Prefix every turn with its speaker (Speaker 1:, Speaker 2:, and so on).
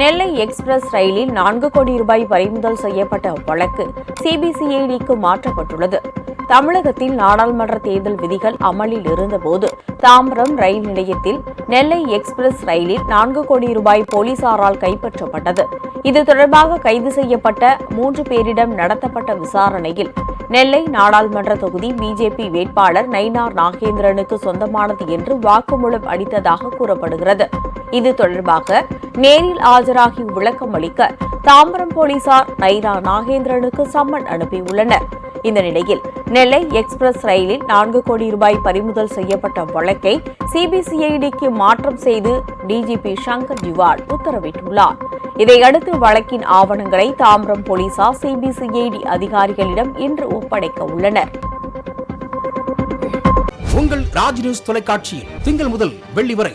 Speaker 1: நெல்லை express ரயிலில் நான்கு கோடி ரூபாய் பறிமுதல் செய்யப்பட்ட வழக்கு சிபிசிஐடிக்கு மாற்றப்பட்டுள்ளது. தமிழகத்தில் நாடாளுமன்ற தேர்தல் விதிகள் அமலில் இருந்தபோது தாம்பரம் ரயில் நிலையத்தில் நெல்லை எக்ஸ்பிரஸ் ரயிலில் நான்கு கோடி ரூபாய் போலீசாரால் கைப்பற்றப்பட்டது. இது தொடர்பாக கைது செய்யப்பட்ட மூன்று பேரிடம் நடத்தப்பட்ட விசாரணையில் நெல்லை நாடாளுமன்ற தொகுதி பிஜேபி வேட்பாளர் நயினார் நாகேந்திரனுக்கு சொந்தமானது என்று வாக்குமூலம் அளித்ததாக கூறப்படுகிறது. இது தொடர்பாக நேரில் ஆஜராகி விளக்கம் அளிக்க தாம்பரம் போலீசார் நைரா நாகேந்திரனுக்கு சம்மன் அனுப்பியுள்ளனர். இந்த நிலையில் நெல்லை எக்ஸ்பிரஸ் ரயிலில் நான்கு கோடி ரூபாய் பறிமுதல் செய்யப்பட்ட வழக்கை சிபிசிஐடிக்கு மாற்றம் செய்து டிஜிபி சங்கர் ஜிவால் உத்தரவிட்டுள்ளார். இதையடுத்து வழக்கின் ஆவணங்களை தாம்பரம் போலீசார் சிபிசிஐடி அதிகாரிகளிடம் இன்று ஒப்படைக்க உள்ளனர்.
Speaker 2: உங்கள் ராஜ் நியூஸ் தொலைக்காட்சியில் திங்கள் முதல் வெள்ளி வரை